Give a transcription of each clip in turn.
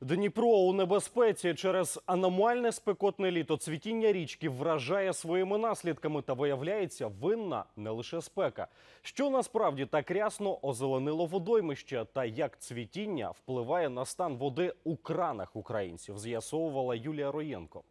Дніпро у небезпеці через аномальне спекотне літо цвітіння річки вражає своїми наслідками та виявляється винна не лише спека. Що насправді так рясно озеленило водоймище та як цвітіння впливає на стан води у кранах українців, з'ясовувала Юлія Роєнко.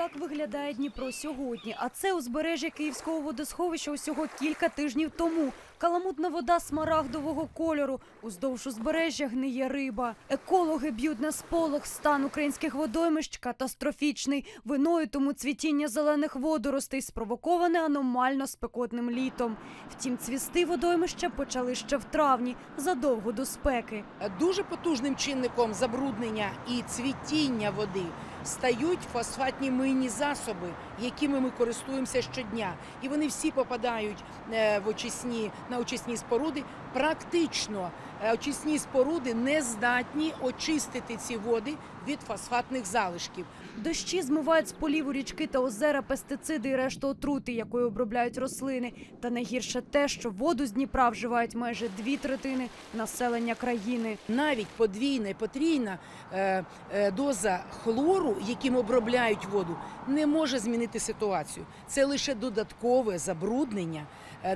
Так виглядає Дніпро сьогодні. А це узбережжя Київського водосховища усього кілька тижнів тому. Каламутна вода смарагдового кольору. Уздовж узбережжя гниє риба. Екологи б'ють на сполох. Стан українських водоймищ катастрофічний. Виною тому цвітіння зелених водоростей спровоковане аномально спекотним літом. Втім, цвісти водоймища почали ще в травні, задовго до спеки. Дуже потужним чинником забруднення і цвітіння води стають фосфатні мийні засоби, якими ми користуємося щодня. І вони всі попадають е, в очисні, на очисні споруди. Практично е, очисні споруди не здатні очистити ці води від фосфатних залишків. Дощі змивають з полів у річки та озера пестициди і решту отрути, якою обробляють рослини. Та найгірше те, що воду з Дніпра вживають майже дві третини населення країни. Навіть подвійна, потрійна е, е, доза хлору, яким обробляють воду, не може змінити ситуацію. Це лише додаткове забруднення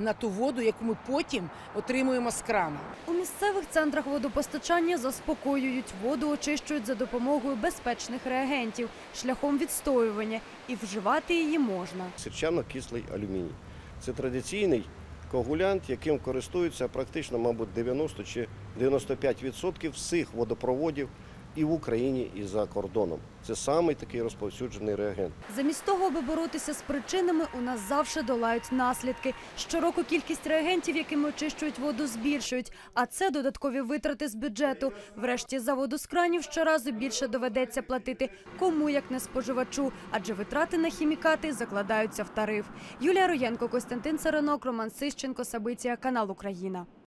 на ту воду, яку ми потім отримуємо з крана. У місцевих центрах водопостачання заспокоюють воду, очищують за допомогою безпечних реагентів шляхом відстоювання, і вживати її можна. сірчано-кислий алюміній. Це традиційний коагулянт, яким користуються практично, мабуть, 90 чи 95% всіх водопроводів і в Україні, і за кордоном. Це самий такий розповсюджений реагент. Замість того, аби боротися з причинами, у нас завжди долають наслідки. Щороку кількість реагентів, якими очищують воду, збільшують, а це додаткові витрати з бюджету. Врешті за воду з кранів щоразу більше доведеться платити кому як не споживачу, адже витрати на хімікати закладаються в тариф. Юлія Роєнко, Костянтин Царинок, Роман Сищенко, Сабиція, канал Україна.